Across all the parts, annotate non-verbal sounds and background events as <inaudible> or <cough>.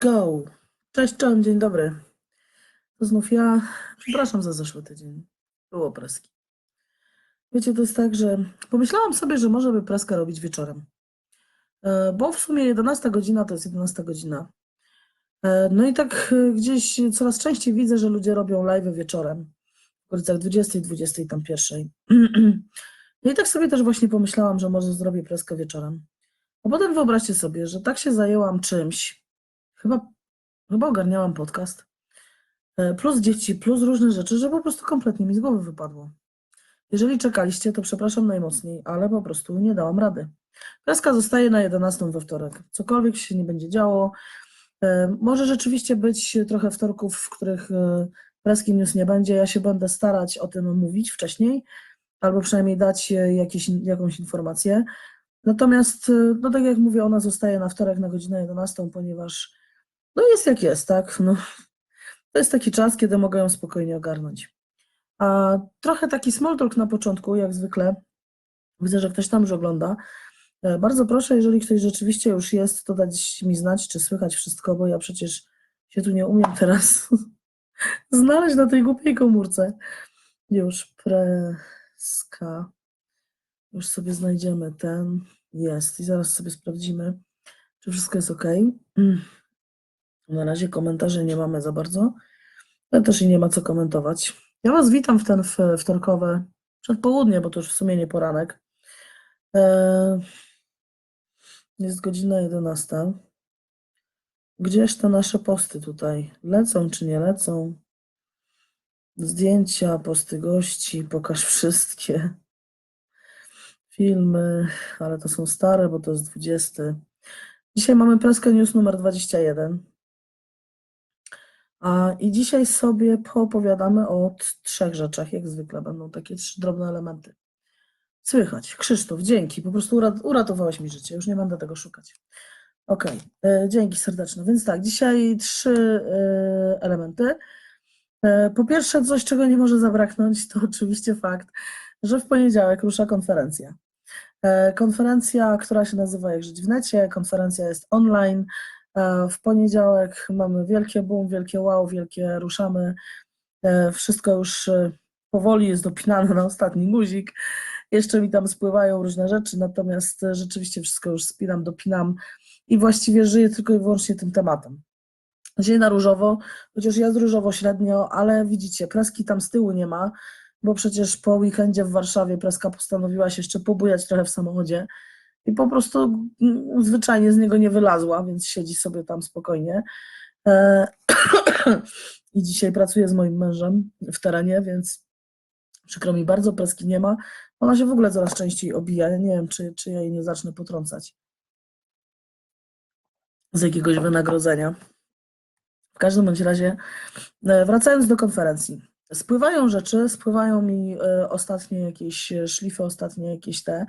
Go. Cześć, cześć, dzień dobry. To znów ja. Przepraszam za zeszły tydzień. Było preski. Wiecie, to jest tak, że pomyślałam sobie, że może by preskę robić wieczorem. E, Bo w sumie 11 godzina to jest 11 godzina. E, No i tak e, gdzieś coraz częściej widzę, że ludzie robią live wieczorem. W okolicach 20, 20 tam pierwszej. <clears throat> No i tak sobie też właśnie pomyślałam, że może zrobię preskę wieczorem. A potem wyobraźcie sobie, że tak się zajęłam czymś, chyba, chyba ogarniałam podcast, e, plus dzieci, plus różne rzeczy, że po prostu kompletnie mi z głowy wypadło. Jeżeli czekaliście, to przepraszam najmocniej, ale po prostu nie dałam rady. Preska zostaje na 11 we wtorek. Cokolwiek się nie będzie działo. E, Może rzeczywiście być trochę wtorków, w których e, preski news nie będzie. Ja się będę starać o tym mówić wcześniej, albo przynajmniej dać jakieś, jakąś informację. Natomiast, no tak jak mówię, ona zostaje na wtorek na godzinę 11, ponieważ no jest jak jest, tak? No, to jest taki czas, kiedy mogę ją spokojnie ogarnąć. A trochę taki small talk na początku, jak zwykle. Widzę, że ktoś tam już ogląda. E, Bardzo proszę, jeżeli ktoś rzeczywiście już jest, to dać mi znać, czy słychać wszystko, bo ja przecież się tu nie umiem teraz <laughs> znaleźć na tej głupiej komórce. Już preska. Już sobie znajdziemy ten. Jest. I zaraz sobie sprawdzimy, czy wszystko jest ok. <clears throat> Na razie komentarzy nie mamy za bardzo, ale też i nie ma co komentować. Ja Was witam w ten wtorkowe przedpołudnie, bo to już w sumie nie poranek. E, Jest godzina 11. Gdzież te nasze posty tutaj? Lecą czy nie lecą? Zdjęcia, posty gości, pokaż wszystkie. Filmy, ale to są stare, bo to jest 20. Dzisiaj mamy Preskę News numer 21. I dzisiaj sobie poopowiadamy o trzech rzeczach, jak zwykle będą takie trzy drobne elementy. Słychać. Krzysztof, dzięki. Po prostu ura- uratowałeś mi życie. Już nie będę tego szukać. Okej, e, dzięki serdeczne. Więc tak, dzisiaj trzy e, elementy. E, Po pierwsze, coś, czego nie może zabraknąć, to oczywiście fakt, że w poniedziałek rusza konferencja. Konferencja, która się nazywa Jak żyć w necie, konferencja jest online. E, W poniedziałek mamy wielkie boom, wielkie wow, wielkie ruszamy. E, Wszystko już e, powoli jest dopinane na ostatni guzik. Jeszcze mi tam spływają różne rzeczy, natomiast rzeczywiście wszystko już spinam, dopinam i właściwie żyję tylko i wyłącznie tym tematem. Dzień na różowo, chociaż jest różowo średnio, ale widzicie, preski tam z tyłu nie ma, bo przecież po weekendzie w Warszawie preska postanowiła się jeszcze pobujać trochę w samochodzie i po prostu zwyczajnie z niego nie wylazła, więc siedzi sobie tam spokojnie. E, <clears throat> I dzisiaj pracuję z moim mężem w terenie, więc przykro mi bardzo, preski nie ma. Ona się w ogóle coraz częściej obija. Ja nie wiem, czy, czy ja jej nie zacznę potrącać z jakiegoś wynagrodzenia. W każdym bądź razie, e, wracając do konferencji. Spływają rzeczy, spływają mi e, ostatnie jakieś szlify, ostatnie jakieś te,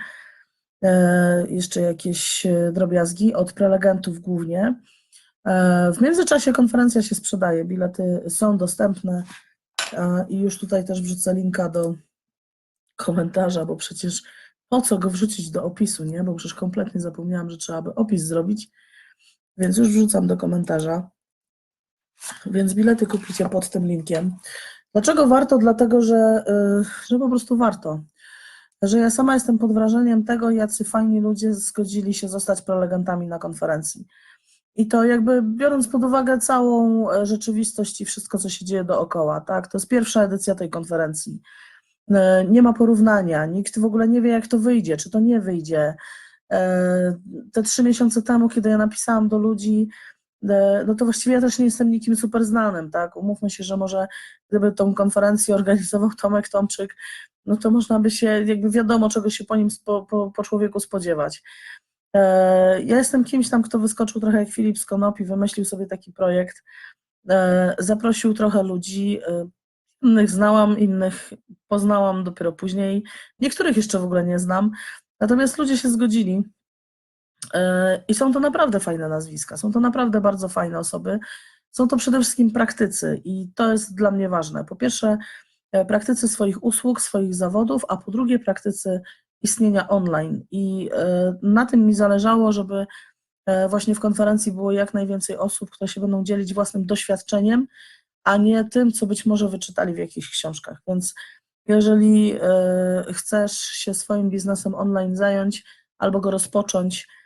jeszcze jakieś e, drobiazgi od prelegentów głównie. E, W międzyczasie konferencja się sprzedaje, bilety są dostępne e, i już tutaj też wrzucę linka do komentarza, bo przecież po co go wrzucić do opisu, nie? Bo przecież kompletnie zapomniałam, że trzeba by opis zrobić, więc już wrzucam do komentarza. Więc bilety kupicie pod tym linkiem. Dlaczego warto? Dlatego, że, że po prostu warto. Że ja sama jestem pod wrażeniem tego, jacy fajni ludzie zgodzili się zostać prelegentami na konferencji. I to jakby biorąc pod uwagę całą e, rzeczywistość i wszystko, co się dzieje dookoła, tak? To jest pierwsza edycja tej konferencji. E, Nie ma porównania, nikt w ogóle nie wie, jak to wyjdzie, czy to nie wyjdzie. E, Te trzy miesiące temu, kiedy ja napisałam do ludzi, no to właściwie ja też nie jestem nikim super znanym, tak? Umówmy się, że może gdyby tą konferencję organizował Tomek Tomczyk, no to można by się, jakby wiadomo, czego się po nim, spo- po, po człowieku spodziewać. E, Ja jestem kimś tam, kto wyskoczył trochę jak Filip z Konopi, wymyślił sobie taki projekt, e, zaprosił trochę ludzi, e, innych znałam, innych poznałam dopiero później, niektórych jeszcze w ogóle nie znam, natomiast ludzie się zgodzili e, i są to naprawdę fajne nazwiska, są to naprawdę bardzo fajne osoby, są to przede wszystkim praktycy i to jest dla mnie ważne. Po pierwsze, e, praktycy swoich usług, swoich zawodów, a po drugie praktycy istnienia online i e, na tym mi zależało, żeby e, właśnie w konferencji było jak najwięcej osób, które się będą dzielić własnym doświadczeniem, a nie tym, co być może wyczytali w jakichś książkach. Więc jeżeli e, chcesz się swoim biznesem online zająć albo go rozpocząć, e,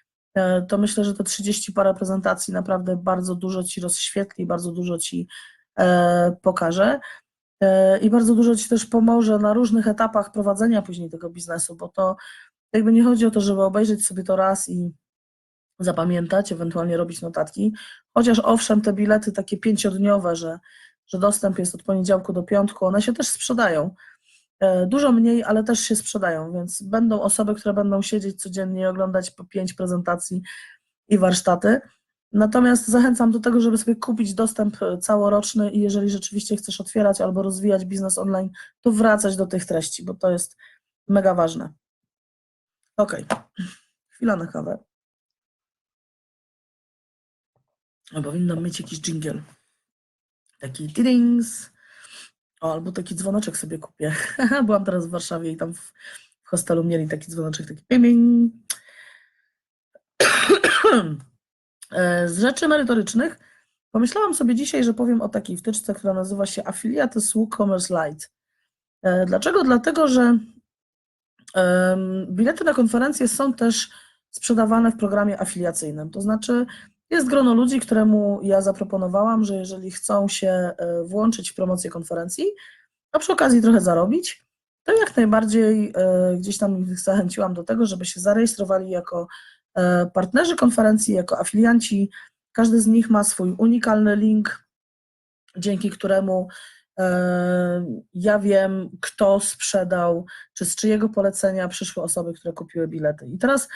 to myślę, że te 30 parę prezentacji naprawdę bardzo dużo Ci rozświetli, bardzo dużo Ci e, pokaże i bardzo dużo Ci też pomoże na różnych etapach prowadzenia później tego biznesu, bo to jakby nie chodzi o to, żeby obejrzeć sobie to raz i zapamiętać, ewentualnie robić notatki, chociaż owszem, te bilety takie pięciodniowe, że, że dostęp jest od poniedziałku do piątku, one się też sprzedają. E, Dużo mniej, ale też się sprzedają, więc będą osoby, które będą siedzieć codziennie i oglądać po pięć prezentacji i warsztaty. Natomiast zachęcam do tego, żeby sobie kupić dostęp e, całoroczny i jeżeli rzeczywiście chcesz otwierać albo rozwijać biznes online, to wracać do tych treści, bo to jest mega ważne. Ok, chwila na kawę. Powinnam mieć jakiś dżingiel. Taki dings. O, albo taki dzwoneczek sobie kupię. <laughs> Byłam teraz w Warszawie i tam w, w hostelu mieli taki dzwoneczek, taki ping. <clears throat> E, Z rzeczy merytorycznych pomyślałam sobie dzisiaj, że powiem o takiej wtyczce, która nazywa się Affiliate WooCommerce Lite. E, Dlaczego? Dlatego, że bilety na konferencje są też sprzedawane w programie afiliacyjnym. To znaczy, jest grono ludzi, któremu ja zaproponowałam, że jeżeli chcą się e, włączyć w promocję konferencji, a przy okazji trochę zarobić, to jak najbardziej e, gdzieś tam ich zachęciłam do tego, żeby się zarejestrowali jako e, partnerzy konferencji, jako afilianci. Każdy z nich ma swój unikalny link, dzięki któremu ja wiem, kto sprzedał, czy z czyjego polecenia przyszły osoby, które kupiły bilety. I teraz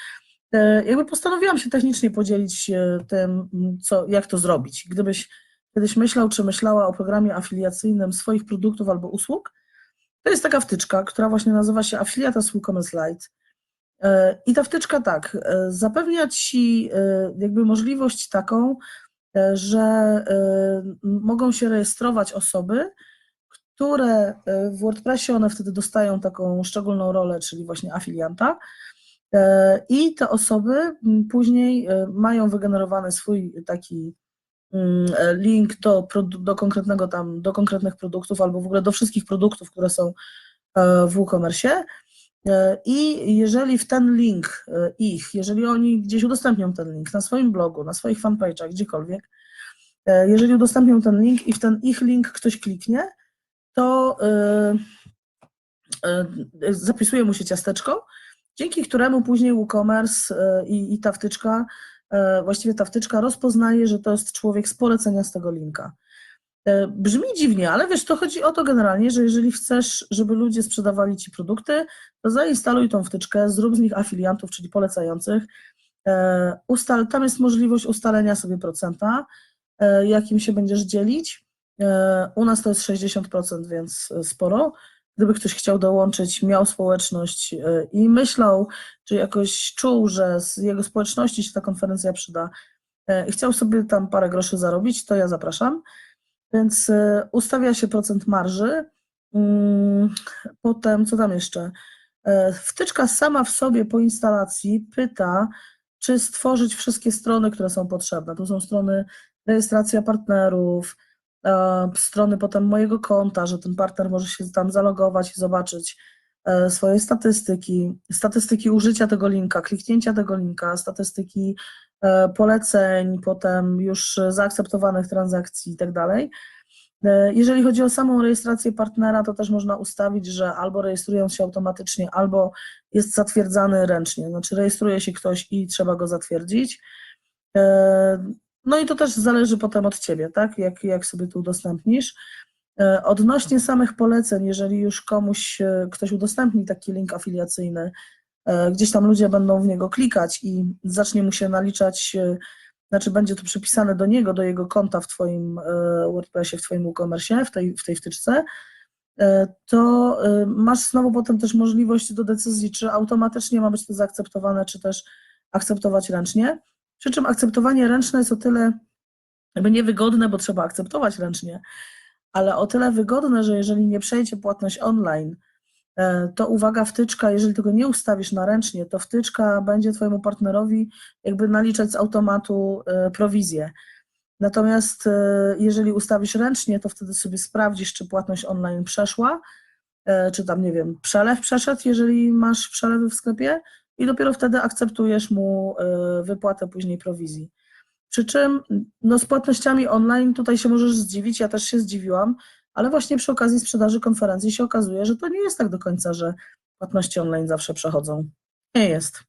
jakby postanowiłam się technicznie podzielić e, tym, co, jak to zrobić. Gdybyś kiedyś myślał, czy myślała o programie afiliacyjnym swoich produktów albo usług, to jest taka wtyczka, która właśnie nazywa się Affiliate z WooCommerce Lite. E, I ta wtyczka tak, e, zapewnia Ci e, jakby możliwość taką, e, że e, mogą się rejestrować osoby, które e, w WordPressie one wtedy dostają taką szczególną rolę, czyli właśnie afilianta. E, I te osoby m, później e, mają wygenerowany swój taki mm, e, link do, do konkretnego tam, do konkretnych produktów albo w ogóle do wszystkich produktów, które są w WooCommerce. I jeżeli w ten link ich, jeżeli oni gdzieś udostępnią ten link na swoim blogu, na swoich fanpage'ach, gdziekolwiek, jeżeli udostępnią ten link i w ten ich link ktoś kliknie, to zapisuje mu się ciasteczko, dzięki któremu później WooCommerce e, i, i ta wtyczka, e, właściwie ta wtyczka rozpoznaje, że to jest człowiek z polecenia z tego linka. E, Brzmi dziwnie, ale wiesz, to chodzi o to generalnie, że jeżeli chcesz, żeby ludzie sprzedawali ci produkty, to zainstaluj tą wtyczkę, zrób z nich afiliantów, czyli polecających. Ustal, tam jest możliwość ustalenia sobie procenta, jakim się będziesz dzielić. U nas to jest 60%, więc sporo. Gdyby ktoś chciał dołączyć, miał społeczność e, i myślał, czy jakoś czuł, że z jego społeczności się ta konferencja przyda e, i chciał sobie tam parę groszy zarobić, to ja zapraszam. Więc e, ustawia się procent marży. Mm, Potem, co tam jeszcze? Wtyczka sama w sobie po instalacji pyta, czy stworzyć wszystkie strony, które są potrzebne. To są strony rejestracja partnerów, strony potem mojego konta, że ten partner może się tam zalogować i zobaczyć e, swoje statystyki, statystyki użycia tego linka, kliknięcia tego linka, statystyki e, poleceń, potem już zaakceptowanych transakcji i tak dalej. E, Jeżeli chodzi o samą rejestrację partnera, to też można ustawić, że albo rejestrują się automatycznie, albo jest zatwierdzany ręcznie, znaczy rejestruje się ktoś i trzeba go zatwierdzić. No i to też zależy potem od Ciebie, tak? Jak, jak sobie to udostępnisz. E, Odnośnie samych poleceń, jeżeli już komuś e, ktoś udostępni taki link afiliacyjny, e, gdzieś tam ludzie będą w niego klikać i zacznie mu się naliczać, znaczy będzie to przypisane do niego, do jego konta w Twoim WordPressie, w Twoim WooCommerce, w tej, w tej wtyczce, to masz znowu potem też możliwość do decyzji, czy automatycznie ma być to zaakceptowane, czy też akceptować ręcznie. Przy czym akceptowanie ręczne jest o tyle jakby niewygodne, bo trzeba akceptować ręcznie, ale o tyle wygodne, że jeżeli nie przejdzie płatność online, e, to uwaga, wtyczka, jeżeli tego nie ustawisz na ręcznie, to wtyczka będzie Twojemu partnerowi jakby naliczać z automatu e, prowizję. Natomiast e, jeżeli ustawisz ręcznie, to wtedy sobie sprawdzisz, czy płatność online przeszła, czy tam, nie wiem, przelew przeszedł, jeżeli masz przelewy w sklepie i dopiero wtedy akceptujesz mu e, wypłatę później prowizji. Przy czym no, z płatnościami online tutaj się możesz zdziwić, ja też się zdziwiłam, ale właśnie przy okazji sprzedaży konferencji się okazuje, że to nie jest tak do końca, że płatności online zawsze przechodzą. Nie jest.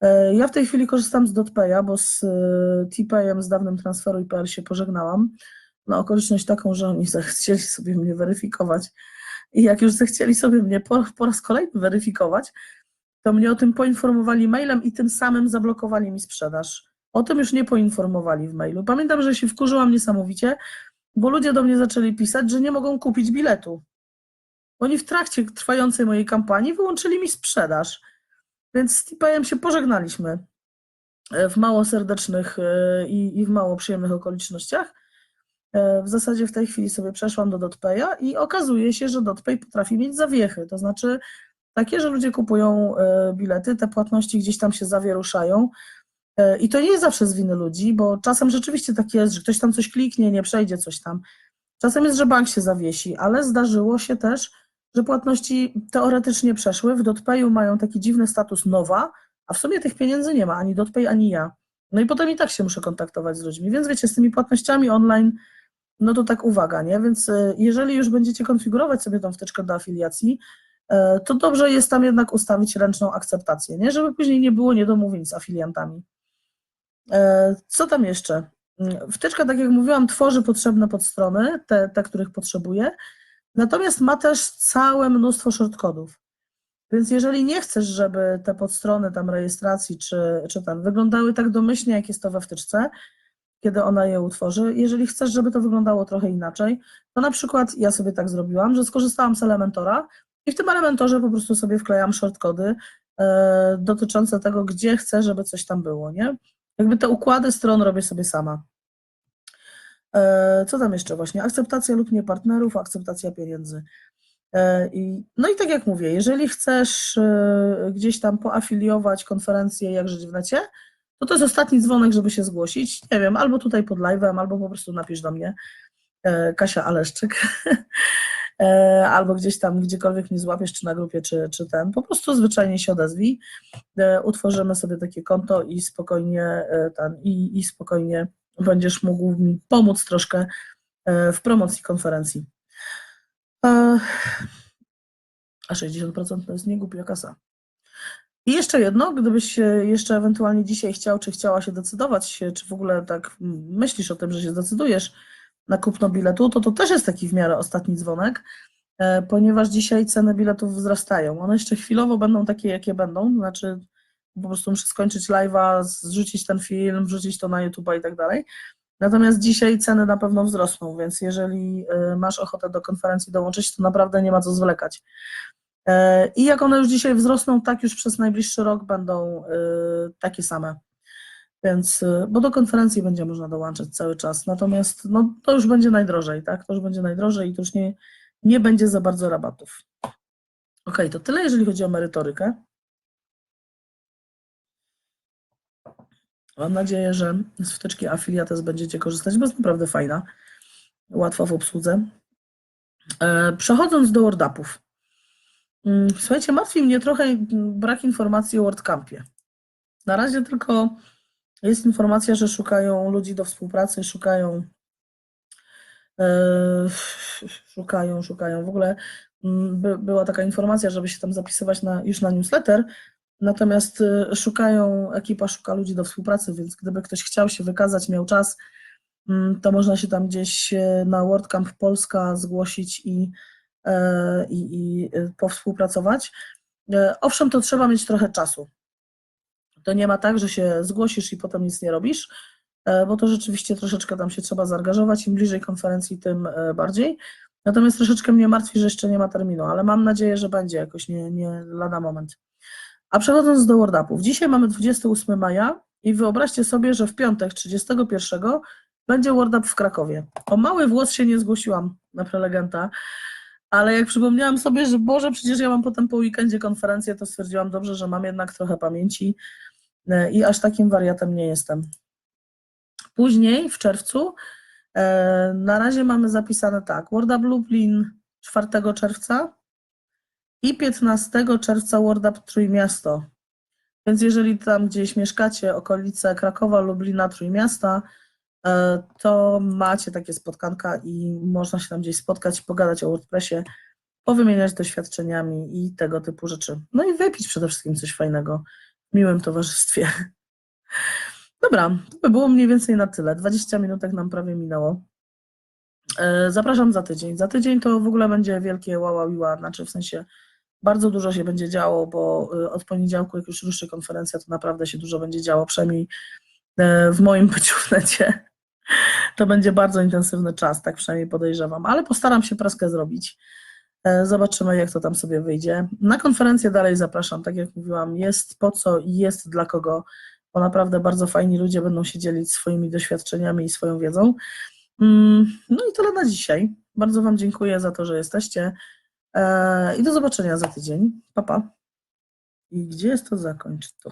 E, Ja w tej chwili korzystam z DotPaya, bo z e, T-Payem, z dawnym transferu IPL się pożegnałam na okoliczność taką, że oni zechcieli sobie mnie weryfikować. I jak już zechcieli sobie mnie po, po raz kolejny weryfikować, to mnie o tym poinformowali mailem i tym samym zablokowali mi sprzedaż. O tym już nie poinformowali w mailu. Pamiętam, że się wkurzyłam niesamowicie, bo ludzie do mnie zaczęli pisać, że nie mogą kupić biletu. Oni w trakcie trwającej mojej kampanii wyłączyli mi sprzedaż. Więc z Tipejem się pożegnaliśmy e, w mało serdecznych e, i, i w mało przyjemnych okolicznościach. E, W zasadzie w tej chwili sobie przeszłam do DotPaya i okazuje się, że DotPay potrafi mieć zawiechy, to znaczy takie, że ludzie kupują e, bilety, te płatności gdzieś tam się zawieruszają E, i to nie jest zawsze z winy ludzi, bo czasem rzeczywiście tak jest, że ktoś tam coś kliknie, nie przejdzie coś tam. Czasem jest, że bank się zawiesi, ale zdarzyło się też, że płatności teoretycznie przeszły, w DotPayu mają taki dziwny status nowa, a w sumie tych pieniędzy nie ma, ani DotPay, ani ja. No i potem i tak się muszę kontaktować z ludźmi, więc wiecie, z tymi płatnościami online, no to tak uwaga, nie? Więc e, jeżeli już będziecie konfigurować sobie tą wtyczkę do afiliacji, to dobrze jest tam jednak ustawić ręczną akceptację, nie? Żeby później nie było niedomówień z afiliantami. E, Co tam jeszcze? Mm, Wtyczka, tak jak mówiłam, tworzy potrzebne podstrony, te, te których potrzebuje, natomiast ma też całe mnóstwo shortcodów. Więc jeżeli nie chcesz, żeby te podstrony tam rejestracji czy, czy tam wyglądały tak domyślnie, jak jest to we wtyczce, kiedy ona je utworzy, jeżeli chcesz, żeby to wyglądało trochę inaczej, to na przykład ja sobie tak zrobiłam, że skorzystałam z Elementora i w tym Elementorze po prostu sobie wklejam shortcody e, dotyczące tego, gdzie chcę, żeby coś tam było, nie? Jakby te układy stron robię sobie sama. E, Co tam jeszcze właśnie? Akceptacja lub nie partnerów, akceptacja pieniędzy. E, no i tak jak mówię, jeżeli chcesz gdzieś tam poafiliować konferencję Jak Żyć w Necie, to to jest ostatni dzwonek, żeby się zgłosić. Nie wiem, albo tutaj pod live'em, albo po prostu napisz do mnie Kasia Aleszczyk, <laughs> albo gdzieś tam, gdziekolwiek mnie złapiesz, czy na grupie, czy, czy ten, po prostu zwyczajnie się odezwij, E, utworzymy sobie takie konto i spokojnie e, ten, i, i spokojnie będziesz mógł mi pomóc troszkę e, w promocji konferencji. E, A 60% to jest niegłupia kasa. I jeszcze jedno, gdybyś e, jeszcze ewentualnie dzisiaj chciał, czy chciała się decydować, e, czy w ogóle tak myślisz o tym, że się zdecydujesz na kupno biletu, to to też jest taki w miarę ostatni dzwonek, e, ponieważ dzisiaj ceny biletów wzrastają. One jeszcze chwilowo będą takie, jakie będą, znaczy po prostu muszę skończyć live'a, zrzucić ten film, wrzucić to na YouTube'a i tak dalej. Natomiast dzisiaj ceny na pewno wzrosną, więc jeżeli e, masz ochotę do konferencji dołączyć, to naprawdę nie ma co zwlekać. E, I jak one już dzisiaj wzrosną, tak już przez najbliższy rok będą takie same. Więc, e, bo do konferencji będzie można dołączać cały czas. Natomiast no, to już będzie najdrożej, tak? To już będzie najdrożej i to już nie, nie będzie za bardzo rabatów. Ok, to tyle, jeżeli chodzi o merytorykę. Mam nadzieję, że z wtyczki Affiliates będziecie korzystać, bo jest naprawdę fajna, łatwa w obsłudze. E, Przechodząc do WordUpów. Mm, Słuchajcie, martwi mnie trochę brak informacji o WordCampie. Na razie tylko jest informacja, że szukają ludzi do współpracy, szukają, e, szukają, szukają. W ogóle mm, by, była taka informacja, żeby się tam zapisywać na, już na newsletter, natomiast e, szukają, ekipa szuka ludzi do współpracy, więc gdyby ktoś chciał się wykazać, miał czas, mm, to można się tam gdzieś e, na WordCamp Polska zgłosić i, i, i powspółpracować. Owszem, to trzeba mieć trochę czasu. To nie ma tak, że się zgłosisz i potem nic nie robisz, e, bo to rzeczywiście troszeczkę tam się trzeba zaangażować. Im bliżej konferencji, tym e, bardziej. Natomiast troszeczkę mnie martwi, że jeszcze nie ma terminu, ale mam nadzieję, że będzie jakoś nie, nie lada moment. A przechodząc do WordUpów. Dzisiaj mamy 28 maja i wyobraźcie sobie, że w piątek 31 będzie WordUp w Krakowie. O mały włos się nie zgłosiłam na prelegenta, Ale jak przypomniałam sobie, że Boże, przecież ja mam potem po weekendzie konferencję, to stwierdziłam dobrze, że mam jednak trochę pamięci i aż takim wariatem nie jestem. Później w czerwcu e, na razie mamy zapisane tak, Worda Lublin 4 czerwca i 15 czerwca WordUp Trójmiasto. Więc jeżeli tam gdzieś mieszkacie, okolice Krakowa, Lublina, Trójmiasta, e, to macie takie spotkanka i można się tam gdzieś spotkać, pogadać o WordPressie, powymieniać doświadczeniami i tego typu rzeczy. No i wypić przede wszystkim coś fajnego miłym towarzystwie. Dobra, to by było mniej więcej na tyle. 20 minutek nam prawie minęło. E, Zapraszam za tydzień. Za tydzień to w ogóle będzie wielkie wow, wow, znaczy w sensie bardzo dużo się będzie działo, bo y, od poniedziałku, jak już ruszy konferencja, to naprawdę się dużo będzie działo, przynajmniej e, w moim <laughs> byciu. To będzie bardzo intensywny czas, tak przynajmniej podejrzewam, ale postaram się praskę zrobić. E, Zobaczymy, jak to tam sobie wyjdzie. Na konferencję dalej zapraszam, tak jak mówiłam, jest po co i jest dla kogo, bo naprawdę bardzo fajni ludzie będą się dzielić swoimi doświadczeniami i swoją wiedzą. Mm, No i tyle na dzisiaj. Bardzo Wam dziękuję za to, że jesteście. E, I do zobaczenia za tydzień. Pa, pa. I gdzie jest to zakończ? Tu.